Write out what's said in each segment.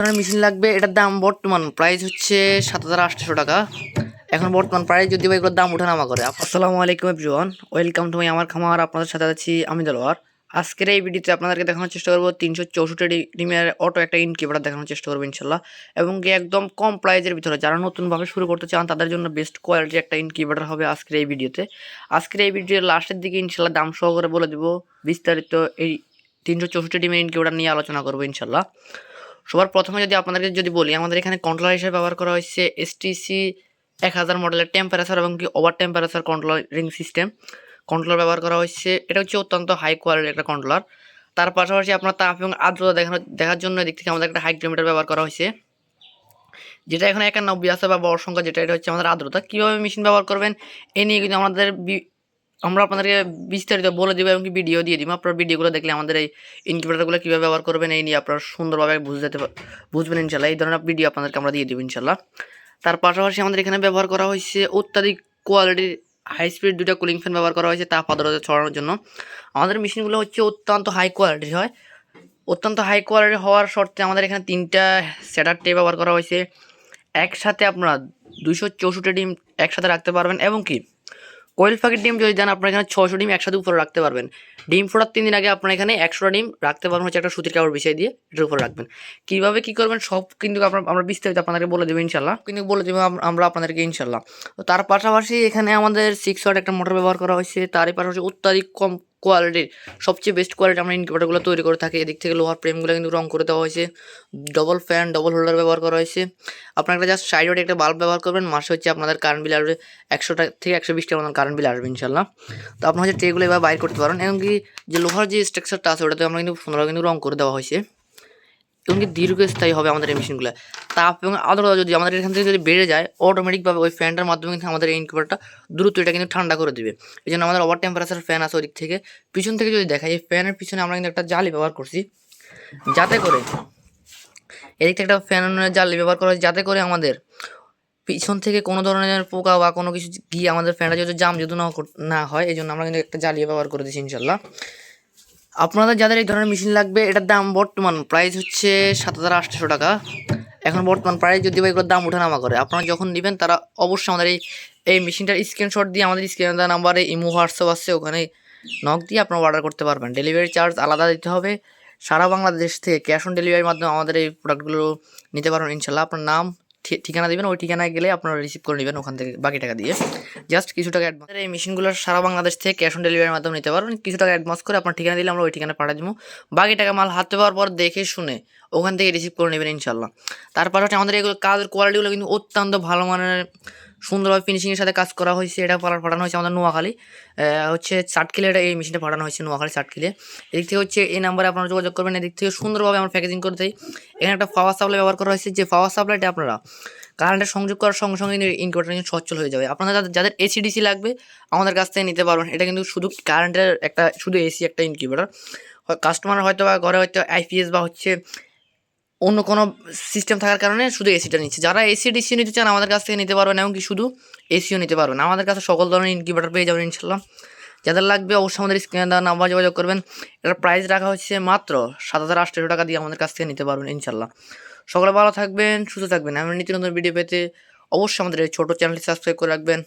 ধরনের মেশিন লাগবে, এটার দাম বর্তমান প্রাইস হচ্ছে সাত হাজার আটশো টাকা। এখন বর্তমান প্রাইস যদি বা এগুলোর দাম ওঠানামা করে। আসসালামু আলাইকুম এভরিওয়ান ওয়েলকাম টু মাই আমার খামার, আপনাদের সাথে আছি আমি দেলোয়ার। আজকের এই ভিডিওতে আপনাদেরকে দেখানোর চেষ্টা করব তিনশো চৌষট্টি ডিমের অটো একটা ইনকিউবেটার দেখানোর চেষ্টা করব ইনশাল্লাহ। এবং একদম কম প্রাইজের ভিতরে, যারা নতুনভাবে শুরু করতে চান, তাদের জন্য বেস্ট কোয়ালিটির একটা ইনকিউবেটার হবে আজকের এই ভিডিওতে আজকের এই ভিডিওর লাস্টের দিকে ইনশাল্লাহ দাম সহকারে বলে দেবো, বিস্তারিত এই তিনশো চৌষট্টি ডিমের ইনকিউবেটার নিয়ে আলোচনা করব ইনশাল্লাহ। সবার প্রথমে যদি আপনাদেরকে যদি বলি, আমাদের এখানে কন্ট্রোলার হিসেবে ব্যবহার করা হয়েছে এসটিসি এক হাজার মডেলের টেম্পারেচার এবং কি over temperature controlling system controller ব্যবহার করা হয়েছে, এটা হচ্ছে অত্যন্ত হাই কোয়ালিটির একটা কন্ট্রোলার তার পাশাপাশি আপনার তাপ এবং আর্দ্রতা দেখানো, দেখার জন্য এদিক থেকে আমাদের একটা হাইগ্রোমিটার ব্যবহার করা হয়েছে। যেটা এখানে একানব্বই আছে বা বড় সংখ্যা যেটা এটা হচ্ছে আমাদের আর্দ্রতা। কীভাবে মেশিন ব্যবহার করবেন, এ নিয়ে কিন্তু আমাদের আমরা আপনাদেরকে বিস্তারিত বলে দেবো এবং কি ভিডিও দিয়ে দিব। আপনার ভিডিওগুলো দেখলে আমাদের এই ইনকিউবেটারগুলো কীভাবে ব্যবহার করবেন, এই নিয়ে আপনারা সুন্দরভাবে বুঝে যেতে বুঝবেন ইনশাল্লাহ। এই ধরনের ভিডিও আপনাদেরকে আমরা দিয়ে দেবো ইনশাল্লাহ। তার পাশাপাশি আমাদের এখানে ব্যবহার করা হয়েছে অত্যাধিক কোয়ালিটির হাই স্পিড দুটো কুলিং ফ্যান ব্যবহার করা হয়েছে তাপ আদ্রতা ছড়ানোর জন্য। আমাদের মেশিনগুলো হচ্ছে অত্যন্ত হাই কোয়ালিটির হয়। অত্যন্ত হাই কোয়ালিটি হওয়ার শর্তে আমাদের এখানে তিনটা সেটার টে ব্যবহার করা হয়েছে। একসাথে আপনারা দুশো চৌষট্টি ডিম একসাথে রাখতে পারবেন এবং কি কোয়েল পাখির ডিম যদি দেন, আপনার এখানে ছশো ডিম একসাথে উপরে রাখতে পারবেন। ডিম ফোড়ার তিন দিন আগে আপনার এখানে একশোটা ডিম রাখতে পারবেন, হচ্ছে একটা সুতির কাপড় বিছিয়ে দিয়ে এটার উপরে রাখবেন। কীভাবে কী করবেন, সব কিন্তু আপনার, আমরা বিস্তারিত আপনাদেরকে বলে দেবো ইনশাল্লাহ কিন্তু বলে দেবো আমরা আপনাদেরকে ইনশাল্লাহ তো তার পাশাপাশি এখানে আমাদের সিক্স ওয়াট একটা মোটর ব্যবহার করা হয়েছে। তারই পাশাপাশি অত্যাধিক কম কোয়ালিটির সবচেয়ে বেস্ট কোয়ালিটি আমরা ইনকিউবেটারগুলো তৈরি করে থাকি। এদিক থেকে লোহার ফ্রেমগুলো কিন্তু রং করে দেওয়া হয়েছে। ডবল ফ্যান ডবল হোল্ডার ব্যবহার করা হয়েছে। আপনারা একটা জাস্ট সাইড একটা বাল্ব ব্যবহার করবেন, মাসে হচ্ছে আপনাদের কারেন্ট বিল আসবে একশো থেকে একশো বিশ টাকা মতন কারেন্ট বিল আসবে ইনশাল্লাহ তো আপনারা হচ্ছে ট্রেগুলো এবার বাইর করতে পারেন। এমনকি যে লোহার যে স্ট্রাকচারটা আছে ওটাতে আমরা কিন্তু সুন্দরভাবে কিন্তু রং করে দেওয়া হয়েছে। এমনকি দীর্ঘস্থায়ী হবে আমাদের এই মেশিনগুলো। তাপ এবং আর্দ্রতা যদি আমাদের এখান থেকে যদি বেড়ে যায় অটোমেটিকভাবে ওই ফ্যানটার মাধ্যমে কিন্তু আমাদের এই দ্রুত এটা কিন্তু ঠান্ডা করে দিবে। এই জন্য আমাদের ওভার টেম্পারেচার ফ্যান আছে ওদিক থেকে। পিছন থেকে যদি দেখাই, এই ফ্যানের পিছনে আমরা কিন্তু একটা জালি ব্যবহার করছি। যাতে করে এদিক থেকে একটা ফ্যানের জালি ব্যবহার করা যাতে করে আমাদের পিছন থেকে কোনো ধরনের পোকা বা কোনো কিছু গিয়ে আমাদের ফ্যানটা যদি জাম যদি না হয়, এই জন্য আমরা কিন্তু একটা জ্বালিয়ে ব্যবহার করে দিচ্ছি ইনশাল্লাহ আপনাদের যাদের এই ধরনের মেশিন লাগবে, এটার দাম বর্তমান প্রাইস হচ্ছে সাত হাজার আটশো টাকা। এখন বর্তমান প্রাইস যদি বা এগুলোর দাম ওঠানামা করে, আপনারা যখন নেবেন তারা অবশ্যই আমাদের এই এই মেশিনটার স্ক্রিনশট দিয়ে আমাদের স্ক্রিনে নাম্বারে ইমো হোয়াটসঅ্যাপ আছে, ওখানে নক দিয়ে আপনারা অর্ডার করতে পারবেন। ডেলিভারি চার্জ আলাদা দিতে হবে। সারা বাংলাদেশ থেকে ক্যাশ অন ডেলিভারির মাধ্যমে আমাদের এই প্রোডাক্টগুলো নিতে পারবেন, ইনশাল্লাহ। আপনার নাম ঠিকানা দিবেন, ওই ঠিকানায় গেলে আপনারা রিসিভ করে নেবেন ওখান থেকে বাকি টাকা দিয়ে। জাস্ট কিছু টাকা অ্যাডভান্স এই মেশিনগুলো সারা বাংলাদেশ থেকে ক্যাশ অন ডেলিভারির মাধ্যমে নিতে পারবেন। কিছু টাকা অ্যাডভান্স করে আপনার ঠিকানা দিলে আমরা ওই ঠিকানা পাঠিয়ে দেবো। বাকি টাকা মাল হাতে পাওয়ার পর দেখে শুনে ওখান থেকে রিসিভ করে নেবেন ইনশাল্লাহ তারপর হচ্ছে আমাদের এগুলো কাজের কোয়ালিটিগুলো কিন্তু অত্যন্ত ভালো মানের সুন্দরভাবে ফিনিশিংয়ের সাথে কাজ করা হয়েছে, এটা পাঠানো হয়েছে আমাদের নোয়াখালী। হচ্ছে চাটকিলে এটা এই মেশিনটা পাঠানো হয়েছে নোয়াখালী চাটকিলে এদিক থেকে হচ্ছে এই নাম্বারে আপনারা যোগাযোগ করবেন, এদিক থেকে সুন্দরভাবে আমরা প্যাকেজিং করে দিই। এখানে একটা পাওয়ার সাপ্লাই ব্যবহার করা হয়েছে, যে পাওয়ার সাপ্লাইটা আপনারা কারেন্টের সংযোগ করার সঙ্গে সঙ্গে ইনভার্টার কিন্তু সচ্ছল হয়ে যাবে। আপনাদের যাদের যাদের এসি ডিসি লাগবে, আমাদের কাছ থেকে নিতে পারবেন। এটা কিন্তু শুধু কারেন্টের একটা শুধু এসি একটা ইনকিউবেটার কাস্টমার হয়তো বা ঘরে হয়তো আইপিএস বা হচ্ছে অন্য কোনো সিস্টেম থাকার কারণে শুধু এসিটা নিচ্ছে। যারা এসি ডিসি নিতে চান, আমাদের কাছ থেকে নিতে পারবেন এমনকি শুধু এসিও নিতে পারবেন। আমাদের কাছে সকল ধরনের ইনকিউবেটার পেয়ে যাবেন ইনশাল্লাহ যাদের লাগবে অবশ্যই আমাদের স্ক্রিনে দেওয়া নাম্বার যোগাযোগ করবেন। এটার প্রাইস রাখা হচ্ছে মাত্র সাত হাজার আটশো টাকা দিয়ে আমাদের কাছ থেকে নিতে পারবেন ইনশাল্লাহ সকলে ভালো থাকবেন, সুস্থ থাকবেন। আমি নিত্য নতুন ভিডিও পেতে অবশ্যই আমাদের এই ছোটো চ্যানেলটি সাবস্ক্রাইব করে রাখবেন।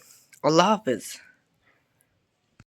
আল্লাহ হাফেজ।